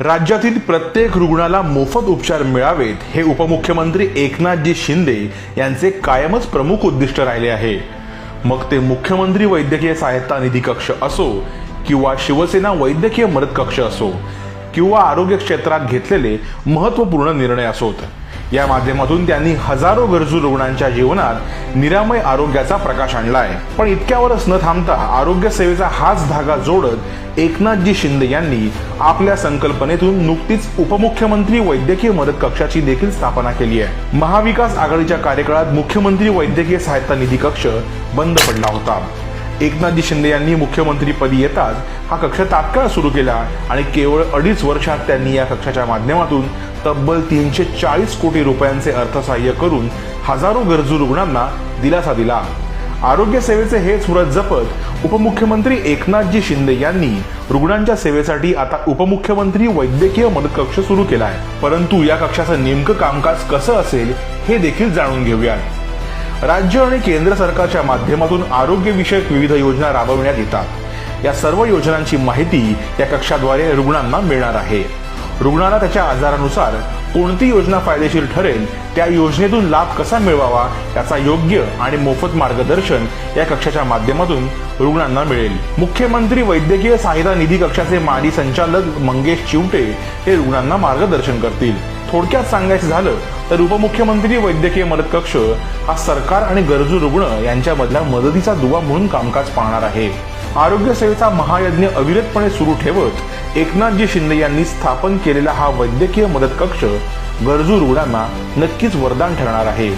राज्यातील प्रत्येक रुग्णाला मोफत उपचार मिळावेत हे उपमुख्यमंत्री एकनाथजी शिंदे यांचे कायमच प्रमुख उद्दिष्ट राहिले आहे. मग ते मुख्यमंत्री वैद्यकीय सहायता निधी कक्ष असो किंवा शिवसेना वैद्यकीय मदत कक्ष असो किंवा आरोग्य क्षेत्रात घेतलेले महत्त्वपूर्ण निर्णय असोत. या माध्यमातून त्यांनी हजारो गरजू रुग्णांच्या जीवनात निरामय आरोग्याचा प्रकाश आणलाय. पण इतक्यावरच न थांबता आरोग्य सेवेचा हाच धागा जोडत एकनाथजी शिंदे यांनी आपल्या संकल्पनेतून नुकतीच उपमुख्यमंत्री वैद्यकीय मदत कक्षाची देखील स्थापना केली आहे. महाविकास आघाडीच्या कार्यकाळात मुख्यमंत्री वैद्यकीय सहायता निधी कक्ष बंद पडला होता. एकनाथजी शिंदे यांनी मुख्यमंत्रीपदी येताच हा कक्ष तात्काळ सुरू केला आणि केवळ अडीच वर्षात त्यांनी या कक्षाच्या माध्यमातून तब्बल तीनशे चाळीस कोटी रुपयांचे अर्थसहाय्य करून हजारो गरजू रुग्णांना दिलासा दिला. आरोग्य सेवेचे हेच व्रत जपत उपमुख्यमंत्री एकनाथजी शिंदे यांनी रुग्णांच्या सेवेसाठी आता उपमुख्यमंत्री वैद्यकीय मदत कक्ष सुरू केला आहे परंतु या कक्षाचं नेमकं कामकाज कसं असेल हे देखील जाणून घेऊयात. राज्य आणि केंद्र सरकारच्या माध्यमातून आरोग्यविषयक विविध योजना राबविण्यात येतात. या सर्व योजनांची माहिती या कक्षाद्वारे रुग्णांना मिळणार आहे. रुग्णाला त्याच्या आजारानुसार कोणती योजना फायदेशीर ठरेल त्या योजनेतून लाभ कसा मिळवावा याचा योग्य आणि मोफत मार्गदर्शन या कक्षाच्या माध्यमातून रुग्णांना मिळेल. मुख्यमंत्री वैद्यकीय सहायता निधी कक्षाचे माजी संचालक मंगेश चिवटे हे रुग्णांना मार्गदर्शन करतील. थोडक्यात सांगायचं झालं तर उपमुख्यमंत्री वैद्यकीय मदत कक्ष हा सरकार आणि गरजू रुग्ण यांच्यामधला मदतीचा दुवा म्हणून कामकाज पाहणार आहे. आरोग्य सेवेचा महायज्ञ अविरतपणे सुरू ठेवत एकनाथजी शिंदे यांनी स्थापन केलेला हा वैद्यकीय मदत कक्ष गरजू रुग्णांना नक्कीच वरदान ठरणार आहे.